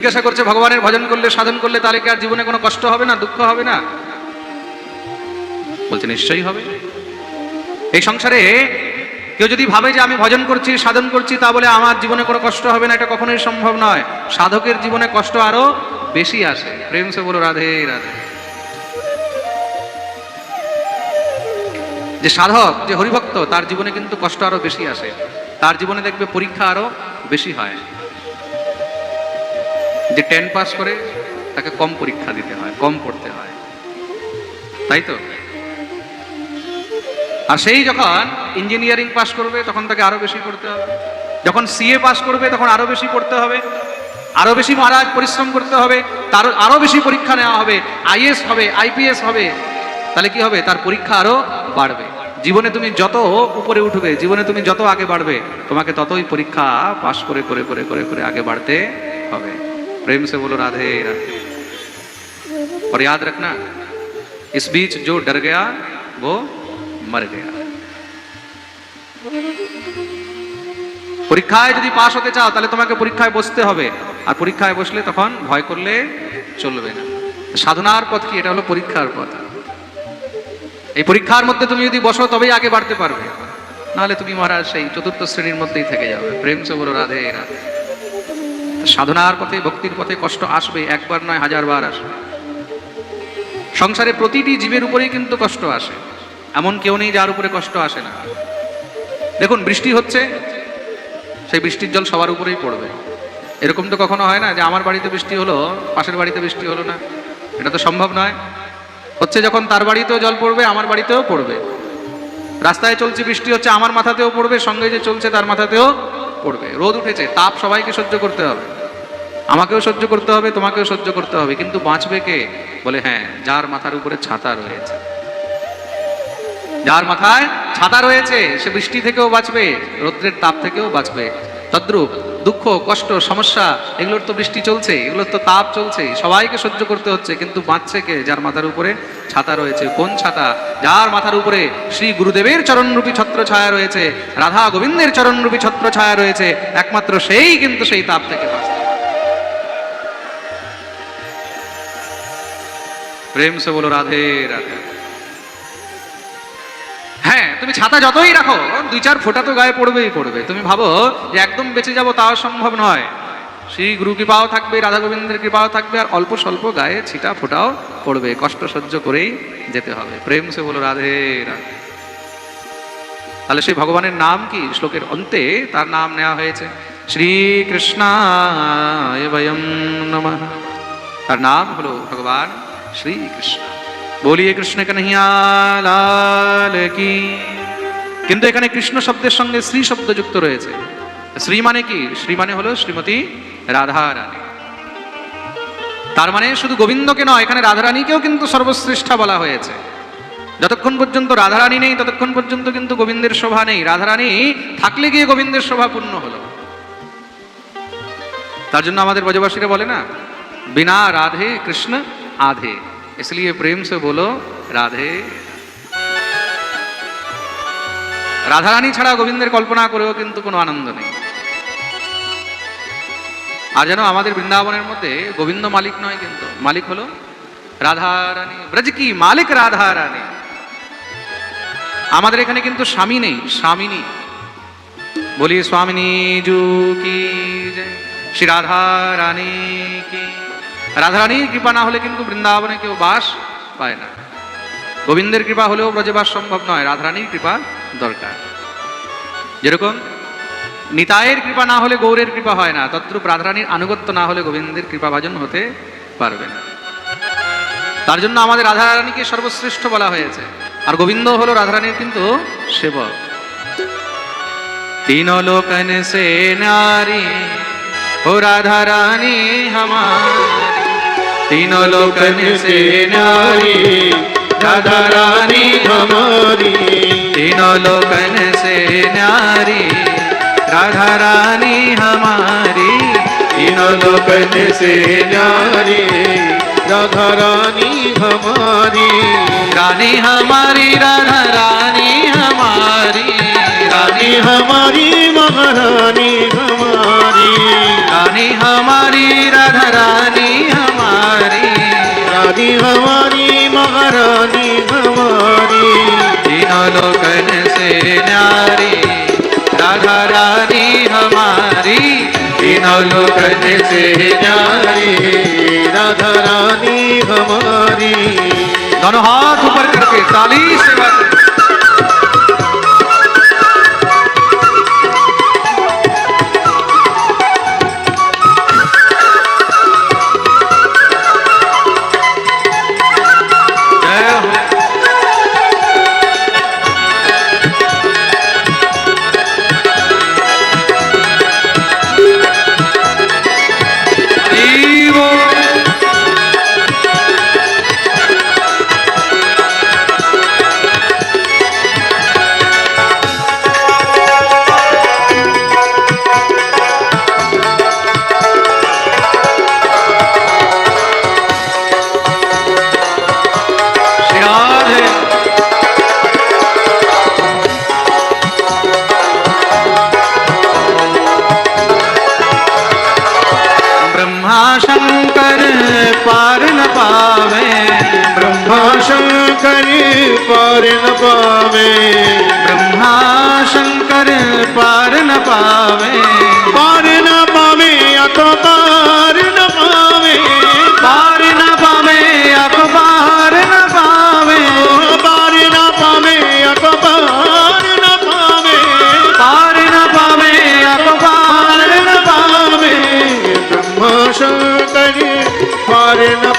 জিজ্ঞাসা করছে, ভগবানের ভজন করলে, সাধন করলে তাহলে কি আর জীবনে কোনো কষ্ট হবে না, দুঃখ হবে না? বলছে, নিশ্চয়ই হবে। এই সংসারে কেউ যদি ভাবে যে আমি ভজন করছি, সাধন করছি, তা বলে আমার জীবনে কোনো কষ্ট হবে না, এটা কখনোই সম্ভব নয়। সাধকের জীবনে কষ্ট আরও বেশি আসে। প্রেম সে বলো, রাধে রাধে। যে সাধক, যে হরিভক্ত, তার জীবনে কিন্তু কষ্ট আরও বেশি আসে। তার জীবনে দেখবে পরীক্ষা আরও বেশি হয়। যে টেন পাস করে তাকে কম পরীক্ষা দিতে হয়, কম পড়তে হয়। তাই তো? আর সেই যখন ইঞ্জিনিয়ারিং পাস করবে, তখন তাকে আরও বেশি পড়তে হবে। যখন সিএ পাস করবে, তখন আরও বেশি পড়তে হবে। আরও বেশি মহারাজ পরিশ্রম করতে হবে, তার আরও বেশি পরীক্ষা নেওয়া হবে আইএস হবে আইপিএস হবে। তাহলে কি হবে? তার পরীক্ষা আরও বাড়বে। জীবনে তুমি যত উপরে উঠবে, জীবনে তুমি যত আগে বাড়বে, তোমাকে ততই পরীক্ষা পাস করে করে করে করে করে আগে বাড়তে হবে। प्रेम से बोलो राधे राधे और याद रखना इस बीच जो डर गया वो मर गया পরীক্ষায় যদি পাশ হতে চাও তাহলে তোমাকে পরীক্ষায় বসতে হবে আর পরীক্ষায় বসলে তখন ভয় করলে চলবে না সাধনার পথ কি এটা হলো পরীক্ষার পথ এই পরীক্ষার মধ্যে তুমি যদি বসো তবেই আগে বাড়তে পারবে নাহলে তুমি মহারাজ সেই চতুর্থ শ্রেণীর মধ্যেই থেকে যাবে প্রেম সে বলো রাধে রাধে সাধনার পথে, ভক্তির পথে কষ্ট আসবে, একবার নয়, হাজার বার আসবে। সংসারে প্রতিটি জীবের উপরেই কিন্তু কষ্ট আসে। এমন কেউ নেই যার উপরে কষ্ট আসে না। দেখুন, বৃষ্টি হচ্ছে, সেই বৃষ্টির জল সবার উপরেই পড়বে। এরকম তো কখনো হয় না যে আমার বাড়িতে বৃষ্টি হলো, পাশের বাড়িতে বৃষ্টি হলো না। এটা তো সম্ভব নয়। হচ্ছে যখন তার বাড়িতেও জল পড়বে, আমার বাড়িতেও পড়বে। রাস্তায় চলছে বৃষ্টি হচ্ছে, আমার মাথাতেও পড়বে, সঙ্গে যে চলছে তার মাথাতেও পড়বে। রোদ উঠেছে, তাপ সবাইকে সহ্য করতে হবে। আমাকেও সহ্য করতে হবে, তোমাকেও সহ্য করতে হবে, কিন্তু বাঁচবে কে? বলে হ্যাঁ যার মাথার উপরে ছাতা রয়েছে। যার মাথায় ছাতা রয়েছে, সে বৃষ্টি থেকেও বাঁচবে, রৌদ্রের তাপ থেকেও বাঁচবে। তদ্রুপ দুঃখ, কষ্ট, সমস্যা, এগুলোর তো বৃষ্টি চলছে, এগুলোর তো তাপ চলছে, সবাইকে সহ্য করতে হচ্ছে, কিন্তু বাঁচছে কে? যার মাথার উপরে ছাতা রয়েছে। কোন ছাতা? যার মাথার উপরে শ্রী গুরুদেবের চরণরূপী ছত্র ছায়া রয়েছে, রাধা গোবিন্দের চরণরূপী ছত্র ছায়া রয়েছে, একমাত্র সেই কিন্তু সেই তাপ থেকে বাঁচতে পারে। প্রেম সে বলো, রাধে রাধে। হ্যাঁ তুমি ছাতা যতই রাখো, দুই চার ফোঁটা তো গায়ে পড়বেই পড়বে। তুমি ভাবো যে একদম বেঁচে যাব, তাও সম্ভব নয়। শ্রী গুরু কৃপাও থাকবে, রাধা গোবিন্দের কৃপাও থাকবে, আর অল্প স্বল্প গায়ে ছিটা ফোটাও পড়বে। কষ্ট সহ্য করেই যেতে হবে। প্রেম সে বলো, রাধে রাধে। তাহলে সেই ভগবানের নাম কি? শ্লোকের অন্তে তার নাম নেওয়া হয়েছে। শ্রীকৃষ্ণায় বয়ম তার নাম হলো ভগবান শ্রীকৃষ্ণ। বলিয়ে কৃষ্ণ কানহিয়া লাল কি? কিন্তু এখানে কৃষ্ণ শব্দের সঙ্গে শ্রী শব্দ যুক্ত রয়েছে। শ্রী মানে কি? শ্রী মানে হলো শ্রীমতী রাধা রানী তার মানে শুধু গোবিন্দকে নয়, এখানে রাধারানীকেও কিন্তু সর্বশ্রেষ্ঠা বলা হয়েছে। যতক্ষণ পর্যন্ত রাধারানী নেই, ততক্ষণ পর্যন্ত কিন্তু গোবিন্দের শোভা নেই। রাধারানী থাকলে গিয়ে গোবিন্দের শোভা পূর্ণ হলো। তার জন্য আমাদের ব্রজবাসীরা বলে না, বিনা রাধে কৃষ্ণ आधे इसलिए प्रेम से बोलो রাধে রাধারানী ছাড়া গোবিন্দের কল্পনা করেও কিন্তু কোনো আনন্দ নেই আর যেন আমাদের বৃন্দাবনের মধ্যে গোবিন্দ মালিক নয় কিন্তু মালিক হলো রাধারানী ব্রজ কি মালিক রাধারানী আমাদের এখানে কিন্তু স্বামী নেই স্বামিনী বলি স্বামিনী জু কি জয় শ্রী রাধা রানী কি রাধারানীর কৃপা না হলে কিন্তু বৃন্দাবনে কেউ বাস পায় না। গোবিন্দের কৃপা হলেও ব্রজবাস সম্ভব নয়, রাধারানীর কৃপা দরকার। যেরকম নিতায়ের কৃপা না হলে গৌরের কৃপা হয় না তত্রুপ রাধারানীর আনুগত্য না হলে গোবিন্দের কৃপাভাজন হতে পারবে না। তার জন্য আমাদের রাধারানীকে সর্বশ্রেষ্ঠ বলা হয়েছে, আর গোবিন্দ হলো রাধারানীর কিন্তু সেবক। তিন লোকন সে নারী, ও রাধারানী হামার तीनों लोकन से नारी, राधा रानी हमारी। तीनों लोकन से नारी, राधा रानी हमारी। तीनों लोकन से नारी, राधा रानी हमारी। रानी हमारी, राधा रानी हमारी। रानी हमारी, महारानी हमारी। रानी हमारी, राधा रानी रानी हमारी महारानी हमारी लोकन से नारी राधा रानी हमारी। लोग से नारी राधा रानी हमारी। दोनों हाथ ऊपर करके ताली से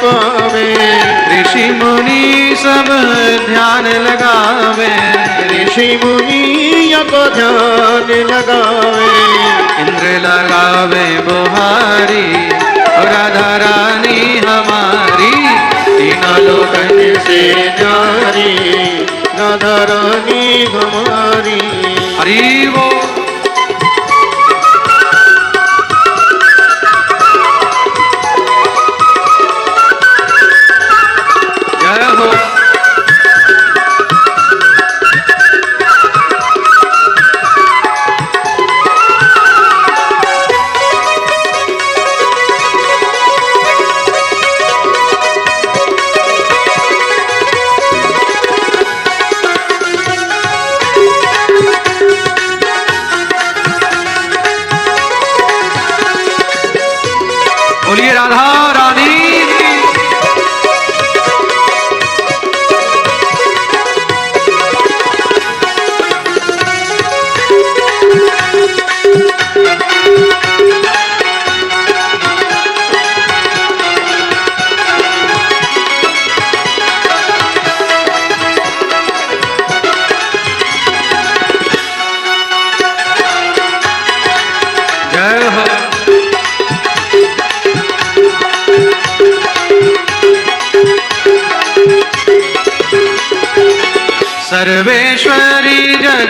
पावे। ऋषि मुनि सब ध्यान लगावे। ऋषि मुनि को ध्यान लगावे। इंद्र लगावे बुहारी राधा रानी हमारी। तीनों लोकन से नारी राधा रानी हमारी। हरी वो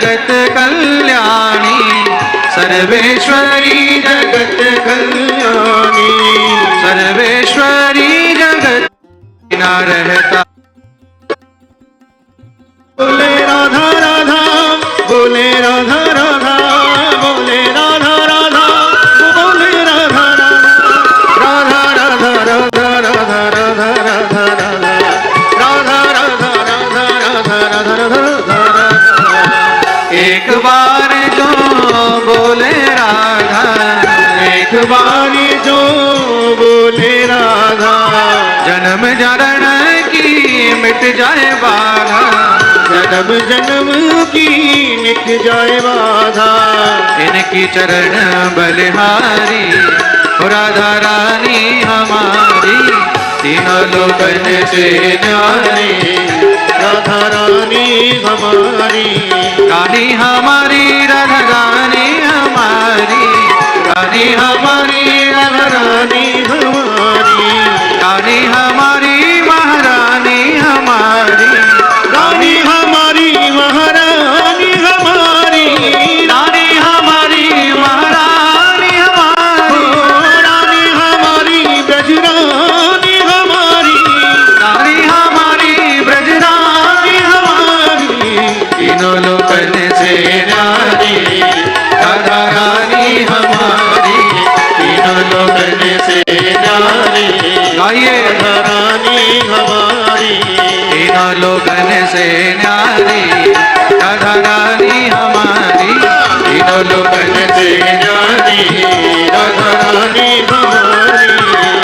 যাইতে जन्म जरण की मिट जाए बाधा। जन्म जन्म की मिट जाए बाधा। इनकी चरण बलिहारी राधा रानी हमारी। तीनों लोकन से राधा रानी हमारी। रानी हमारी लोगन से न्यारी राधा रानी हमारी। तीनों लोगन से रानी राधा रानी हमारी।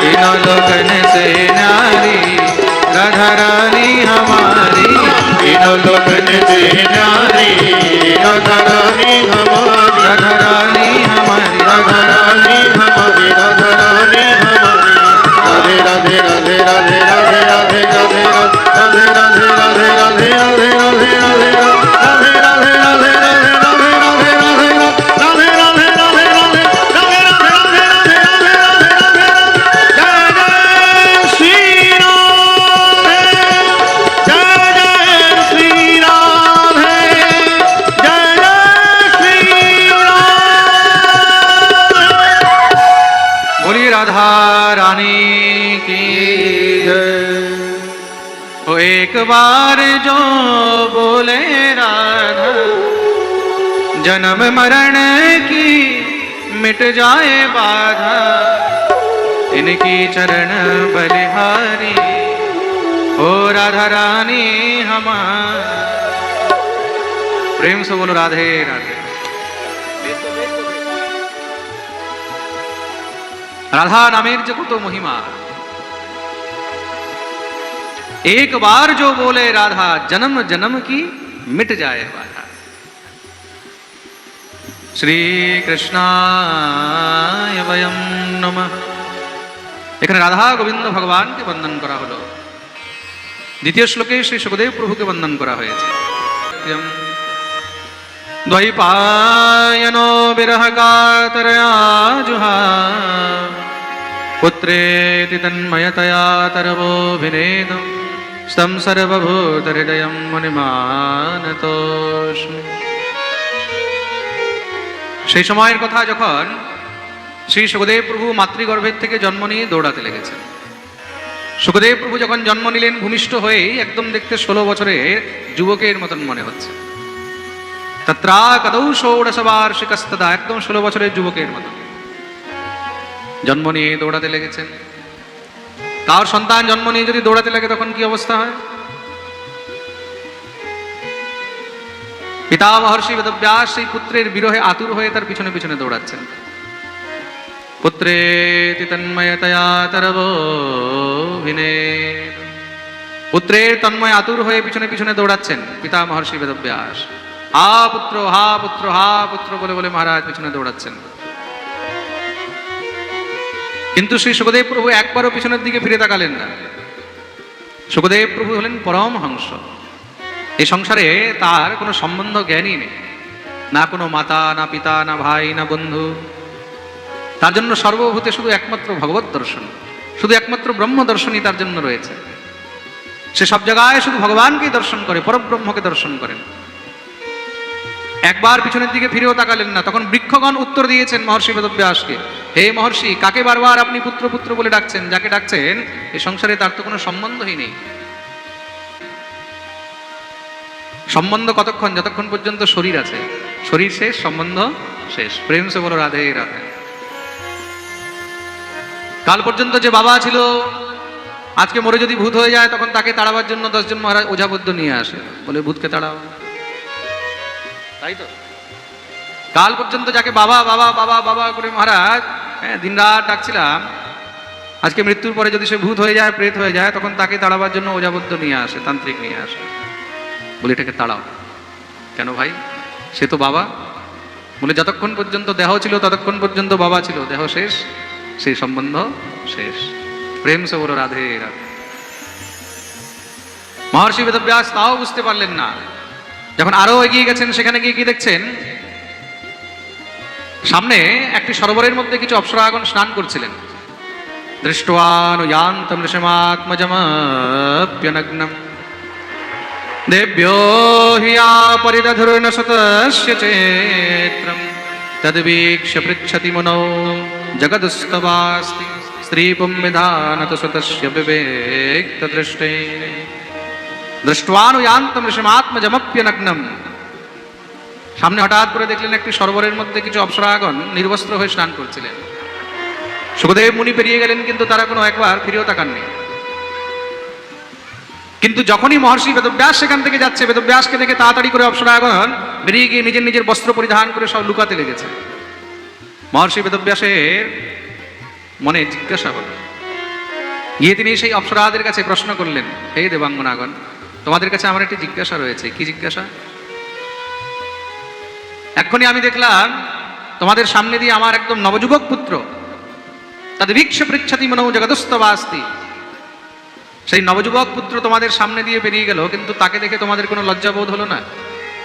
तीनों लोगन से न्यारी राधा रानी हमारी। तीनों लोगन से रानी राधा रानी हमारी। राधा रानी हमारी। राधा रानी हमारी राधा जन्म मरण की मिट जाए बाधा इनकी चरण बलिहारी ओ राधा रानी हमार प्रेम से बोलो राधे राधे রাধা নামের যে কত মহিমা एक बार जो बोले राधा जन्म जन्म की मिट जाए बाधा শ্রী কৃষ্ণায় বয়ম নমঃ। এখানে রাধা গোবিন্দ ভগবানকে বন্দন করা হলো। দ্বিতীয় শ্লোকে শ্রী সুখদেব প্রভুকে বন্দন করা হয়েছে। দ্বৈপায়নো বিরহ কাতরয়া জুহা পুত্রেতি তন্ময়তয়া তরবোভিনেদম স্তম সর্বভূতহৃদয়ম মুনিমানতোষ্মি সেই সময়ের কথা যখন শ্রী সুখদেব প্রভু মাতৃগর্ভের থেকে জন্ম নিয়ে দৌড়াতে লেগেছেন সুখদেব প্রভু যখন জন্ম নিলেন, ভূমিষ্ঠ হয়েই একদম দেখতে ষোলো বছরের যুবকের মতন মনে হচ্ছে। তত্রা কদৌ ষোড়শ বার্ষিকস্তদা একদম ষোলো বছরের যুবকের মতন। জন্ম নিয়ে দৌড়াতে লেগেছেন। তার সন্তান জন্ম নিয়ে যদি দৌড়াতে লাগে, তখন কি অবস্থা হয়? পিতা মহর্ষি বেদব্যাস সেই পুত্রের বিরহে আতুর হয়ে তার পিছনে পিছনে দৌড়াচ্ছেন। পুত্রে তন্ময়তয়া পুত্রের তন্ময় আতুর হয়ে পিছনে পিছনে দৌড়াচ্ছেন পিতা মহর্ষি বেদব্যাস হা পুত্র হা পুত্র হা পুত্র বলে বলে মহারাজ পিছনে দৌড়াচ্ছেন। কিন্তু শ্রী সুখদেব প্রভু একবারও পিছনের দিকে ফিরে তাকালেন না। সুখদেব প্রভু হলেন পরমহংস। এই সংসারে তার কোনো সম্বন্ধ জ্ঞানই নেই। না কোনো মাতা, না পিতা, না ভাই, না বন্ধু। তার জন্য সর্বভূতে শুধু একমাত্র ভগবত দর্শন। শুধু একমাত্র ব্রহ্ম দর্শনই তার জন্য রয়েছে। সে সব জায়গায় শুধু ভগবানকেই দর্শন করে, পরব্রহ্মকে দর্শন করেন। একবার পিছনের দিকে ফিরেও তাকালেন না। তখন বৃক্ষগণ উত্তর দিয়েছেন মহর্ষি বেদব্যাসকে, হে মহর্ষি, কাকে বারবার আপনি পুত্র পুত্র বলে ডাকছেন? যাকে ডাকছেন এই সংসারে তার তো কোনো সম্বন্ধই নেই। সম্বন্ধ কতক্ষণ? যতক্ষণ পর্যন্ত শরীর আছে। শরীর শেষ, সম্বন্ধ শেষ। প্রেম সে বলো, রাধে রাধে। কাল পর্যন্ত যে বাবা ছিল, আজকে মরে যদি ভূত হয়ে যায়, তখন তাকে তাড়াবার জন্য দশজন মহারাজ ওঝাবদ্ধ নিয়ে আসে। বলে, ভূতকে তাড়াও। তাই তো? কাল পর্যন্ত যাকে বাবা বাবা বাবা বাবা করে মহারাজ হ্যাঁ দিন রাত ডাকছিলাম, আজকে মৃত্যুর পরে যদি সে ভূত হয়ে যায়, প্রেত হয়ে যায়, তখন তাকে তাড়াবার জন্য ওঝাবদ্ধ নিয়ে আসে, তান্ত্রিক নিয়ে আসে। বলে, এটাকে তাড়াও। কেন ভাই? সে তো বাবা। বলে, যতক্ষণ পর্যন্ত দেহ ছিল, ততক্ষণ পর্যন্ত বাবা ছিল। দেহ শেষ, সেই সম্বন্ধ শেষ। প্রেম সে বলো রাধে রাধে। মহর্ষি বেদব্যাস তাও বুঝতে পারলেন না। যখন আরও এগিয়ে গেছেন, সেখানে গিয়ে কি দেখছেন? সামনে একটি সরোবরের মধ্যে কিছু অপ্সরাগণ স্নান করছিলেন। দৃষ্টবান ইয়ান্তম ঋষমাত্মজমাপ্যনগ্নম। দেভ্যো হিয়া পরিদধুর্ন শতস্য চেত্রম তদ্বীক্ষ্য পৃচ্ছতি মুনৌ জগদস্তবাস্তি স্ত্রীপুম বিধানত সুতস্য বিবেক্ত দৃষ্টে দৃষ্টবানুয়ান্তম ঋষমাত্মজমপ্যনগ্নম সামনে হঠাৎ করে দেখলেন একটি সরোবরের মধ্যে কিছু অপ্সরাগণ নির্বস্ত্র হয়ে স্নান করছিলেন। সুখদেব মুনি পেরিয়ে গেলেন, কিন্তু তারা কোনো একবার ফিরেও তাকাননি। কিন্তু যখনই মহর্ষি বেদব্যাস সেখান থেকে যাচ্ছে, বেদব্যাসকে দেখে তাড়াতাড়ি করে অপসরাগণ বেরিয়ে গিয়ে নিজের নিজের বস্ত্র পরিধান করে সব লুকাতে লেগেছে। মহর্ষি বেদব্যাসের মনে জিজ্ঞাসা হলো, গিয়ে তিনি সেই অপ্সরাদের কাছে প্রশ্ন করলেন, হে দেবাঙ্গনাগণ, তোমাদের কাছে আমার একটি জিজ্ঞাসা রয়েছে। কি জিজ্ঞাসা? এক্ষুনি আমি দেখলাম, তোমাদের সামনে দিয়ে আমার একদম নবযুবক পুত্র, তাদের ভিক্ষ পৃচ্ছতি মনো জগদস্তবাস্তি। সেই নবযুবক পুত্র তোমাদের সামনে দিয়ে বেরিয়ে গেল, কিন্তু তাকে দেখে তোমাদের কোনো লজ্জাবোধ হলো না।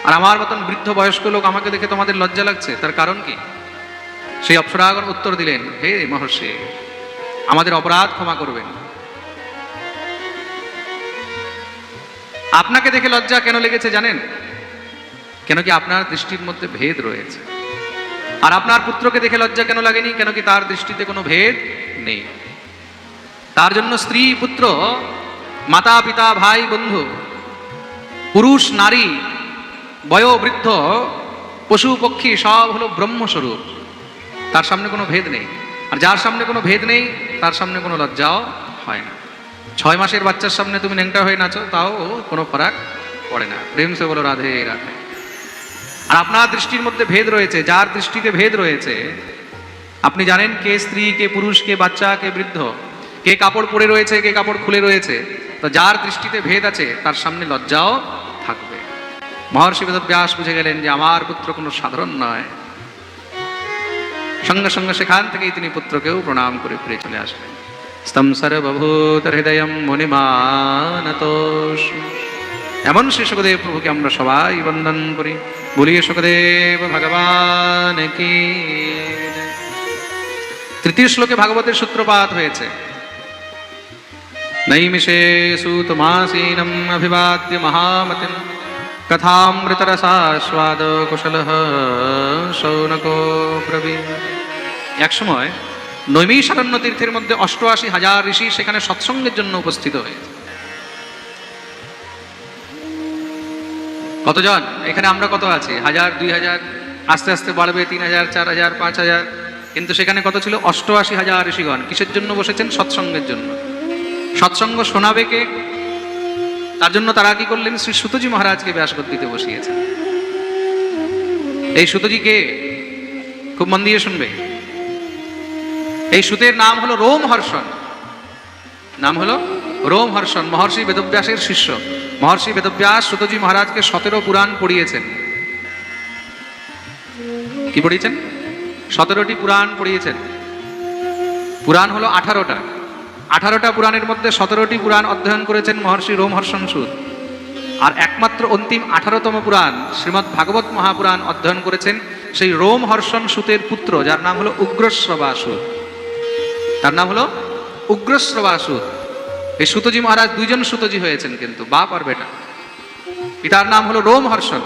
আর আমার মতন বৃদ্ধ বয়স্ক লোক আমাকে দেখে তোমাদের লজ্জা লাগছে, তার কারণ কি? সেই অপ্সরাগণ উত্তর দিলেন, হে মহর্ষি, আমাদের অপরাধ ক্ষমা করবেন। আপনাকে দেখে লজ্জা কেন লেগেছে জানেন? কেন কি আপনার দৃষ্টির মধ্যে ভেদ রয়েছে? আর আপনার পুত্রকে দেখে লজ্জা কেন লাগেনি? কেন কি তার দৃষ্টিতে কোনো ভেদ নেই? তার জন্য স্ত্রী, পুত্র, মাতা, পিতা, ভাই, বন্ধু, পুরুষ, নারী বয়োবৃদ্ধ পশু, পক্ষী, সব হলো ব্রহ্মস্বরূপ। তার সামনে কোনো ভেদ নেই। আর যার সামনে কোনো ভেদ নেই, তার সামনে কোনো লজ্জাও হয় না। ছয় মাসের বাচ্চার সামনে তুমি ন্যাংটা হয়ে নাচো, তাও কোনো ফারাক পড়ে না। প্রেম সে বলো, রাধে রাধে। আর আপনার দৃষ্টির মধ্যে ভেদ রয়েছে, যার দৃষ্টিতে ভেদ রয়েছে, আপনি জানেন কে স্ত্রী, কে পুরুষ, কে বাচ্চা, কে বৃদ্ধ? কে কাপড় পরে রয়েছে, কে কাপড় খুলে রয়েছে, তো যার দৃষ্টিতে ভেদ আছে, তার সামনে লজ্জাও থাকবে। মহর্ষি বেদ ব্যাস বুঝে গেলেন যে আমার পুত্র কোনো সাধারণ নয়। সঙ্গে সঙ্গে সেখান থেকেই তিনি পুত্রকেও প্রণাম করে ফিরে চলে আসলেন। স্তম সর্বভূত হৃদয় মণিমানতোষ। এমন শ্রী সুখদেব প্রভুকে আমরা সবাই বন্দন করি। বলিয়ে সুখদেব ভগবান কি? তৃতীয় শ্লোকে ভাগবতের সূত্রপাত হয়েছে। নৈমিষে সুতমাসীনম অভিবাদ্য মহামতিম কথামৃতরসাস্বাদ কুশল শৌনকো প্রবীণ এক সময় নৈমিষারণ্য তীর্থের মধ্যে অষ্টআশি হাজার ঋষি সেখানে সৎসঙ্গের জন্য উপস্থিত হয়েছে কতজন? এখানে আমরা কত আছি? হাজার, দুই হাজার, আস্তে আস্তে বাড়বে, তিন হাজার, চার হাজার, পাঁচ হাজার। কিন্তু সেখানে কত ছিল? অষ্টআশি হাজার ঋষিগণ। কিসের জন্য বসেছেন? সৎসঙ্গের জন্য। সৎসঙ্গ শোনাবে কে? তার জন্য তারা কি করলেন? শ্রী সুতজি মহারাজকে ব্যাসগদ্দিতে বসিয়েছেন। এই সুতজি কে? খুব মন দিয়ে শুনবে। এই সুতের নাম হলো রোম হর্ষণ। নাম হলো রোম হর্ষণ, মহর্ষি বেদব্যাসের শিষ্য। মহর্ষি বেদব্যাস সুতজি মহারাজকে সতেরো পুরাণ পড়িয়েছেন। কি পড়িয়েছেন? সতেরোটি পুরাণ পড়িয়েছেন। পুরাণ হলো আঠারোটা। আঠারোটা পুরাণের মধ্যে সতেরোটি পুরাণ অধ্যয়ন করেছেন মহর্ষি রোমহর্ষণ সুদ। আর একমাত্র অন্তিম আঠারোতম পুরাণ শ্রীমৎ ভাগবত মহাপুরাণ অধ্যয়ন করেছেন সেই রোমহর্ষণ সুতের পুত্র, যার নাম হলো উগ্রশ্রবাসুদ তার নাম হলো উগ্রশ্রবাসুদ এই সুতজি মহারাজ দুইজন সুতজি হয়েছেন কিন্তু, বাপ আর বেটা। পিতার নাম হলো রোমহর্ষণ।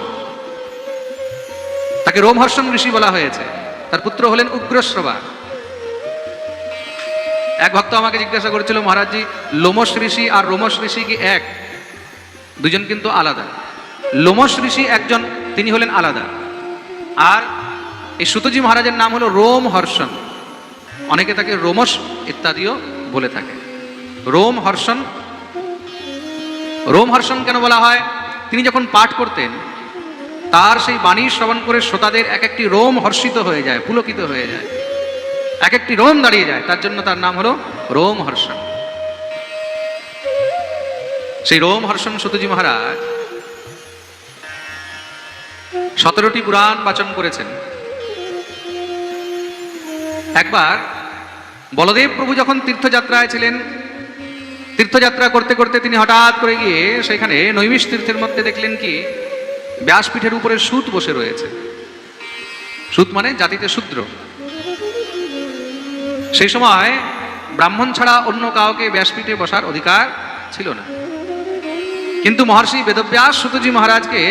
তাকে রোমহর্ষণ ঋষি বলা হয়েছে। তার পুত্র হলেন উগ্রশ্রবা এক ভক্ত আমাকে জিজ্ঞাসা করেছিল, মহারাজজি লোমস ঋষি আর রোমস ঋষি কি এক? দুজন কিন্তু আলাদা। লোমস ঋষি একজন, তিনি হলেন আলাদা। আর এই সুতজি মহারাজের নাম হলো রোম হর্ষণ। অনেকে তাকে রোমস ইত্যাদিও বলে থাকে। রোম হর্ষণ। রোম হর্ষণ কেন বলা হয়? তিনি যখন পাঠ করতেন, তার সেই বাণী শ্রবণ করে শ্রোতাদের এক একটি রোম হর্ষিত হয়ে যায়, পুলকিত হয়ে যায়। এক একটি রোম দাঁড়িয়ে যায়। তার জন্য তার নাম হলো রোম হর্ষণ সেই রোম হর্ষণ সতজি মহারাজ সতেরোটি পুরাণ বাচন করেছেন। একবার বলদেব প্রভু যখন তীর্থযাত্রায় ছিলেন, তীর্থযাত্রা করতে করতে তিনি হঠাৎ করে গিয়ে সেখানে নৈমিষ তীর্থের মধ্যে দেখলেন কি, ব্যাসপীঠের উপরে সুত বসে রয়েছে। সুত মানে জাতিতে শূদ্র। সেই সময় ব্রাহ্মণ ছাড়া অন্য কাউকে ব্যাসপীঠে বসার অধিকার ছিল না। কিন্তু মহর্ষি বেদব্যাস সুতজি মহারাজকে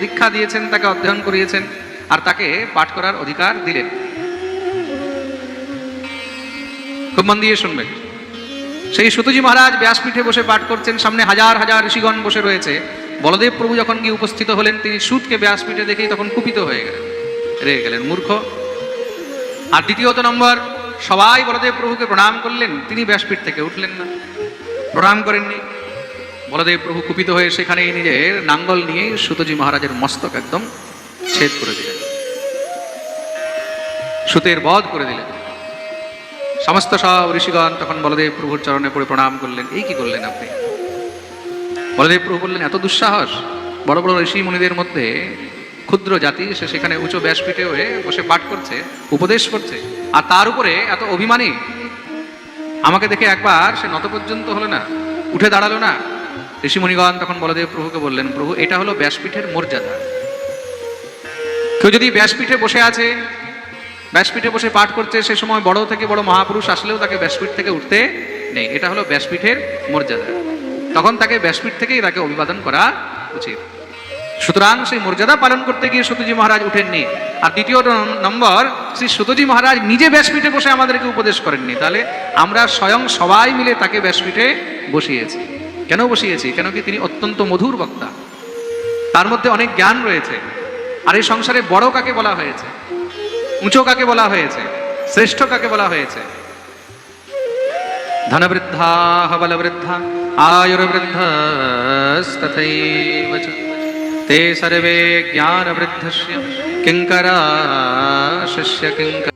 দীক্ষা দিয়েছেন, তাকে অধ্যয়ন করিয়েছেন আর তাকে পাঠ করার অধিকার দিলেন। খুব মন দিয়ে শুনবেন। সেই সুতজি মহারাজ ব্যাসপীঠে বসে পাঠ করছেন, সামনে হাজার হাজার ঋষিগণ বসে রয়েছে। বলদেব প্রভু যখন গিয়ে উপস্থিত হলেন, তিনি সুতকে ব্যাসপীঠে দেখেই তখন কুপিত হয়ে গেলেন রেগে গেলেন মূর্খ। আর দ্বিতীয়ত নম্বর সবাই বলদেব প্রভুকে প্রণাম করলেন, তিনি ব্যাসপীঠ থেকে উঠলেন না। প্রণাম করেননি। বলদেব প্রভু কুপিত হয়ে সেখানে নিজের নাঙ্গল নিয়ে সুতজি মহারাজের মস্তক একদম ছেদ করে দিলেন। সুতের বধ করে দিলেন। সমস্ত সব ঋষিগণ তখন বলদেব প্রভুর চরণে পড়ে প্রণাম করলেন। এই কি করলেন আপনি? বলদেব প্রভু বললেন, এত দুঃসাহস, বড় বড় ঋষি মুনিদের মধ্যে ক্ষুদ্র জাতি, সে সেখানে উঁচু ব্যাসপীঠে হয়ে বসে পাঠ করছে, উপদেশ করছে। আর তার উপরে এত অভিমানী? আমাকে দেখে একবার সে নত পর্যন্ত হলো না, উঠে দাঁড়াল না। ঋষিমণিগণ তখন বলদেব প্রভুকে বললেন, প্রভু, এটা হলো ব্যাসপীঠের মর্যাদা। কেউ যদি ব্যাসপীঠে বসে আছে, ব্যাসপীঠে বসে পাঠ করছে, সে সময় বড় থেকে বড় মহাপুরুষ আসলেও তাকে ব্যাসপীঠ থেকে উঠতে নেই। এটা হলো ব্যাসপীঠের মর্যাদা। তখন তাকে ব্যাসপীঠ থেকেই তাকে অভিবাদন করা উচিত। সুতরাং সেই মর্যাদা পালন করতে গিয়ে সতজি মহারাজ উঠেননি। আর দ্বিতীয় নম্বর, শ্রী সতজি মহারাজ নিজে ব্যাসপীঠে বসে আমাদেরকে উপদেশ করেননি। তাহলে আমরা স্বয়ং সবাই মিলে তাকে ব্যাসপীঠে বসিয়েছি। কেন বসিয়েছি? কেন কি তিনি অত্যন্ত মধুর বক্তা। তার মধ্যে অনেক জ্ঞান রয়েছে। আর এই সংসারে বড় কাকে বলা হয়েছে? উঁচু কাকে বলা হয়েছে? শ্রেষ্ঠ কাকে বলা হয়েছে? ধনবৃদ্ধা বলবৃদ্ধা, আয়ুর্বৃদ্ধস্তথৈব চ। ते सर्वे ज्ञानवृद्धस्य। किङ्करा शिष्य किङ्कर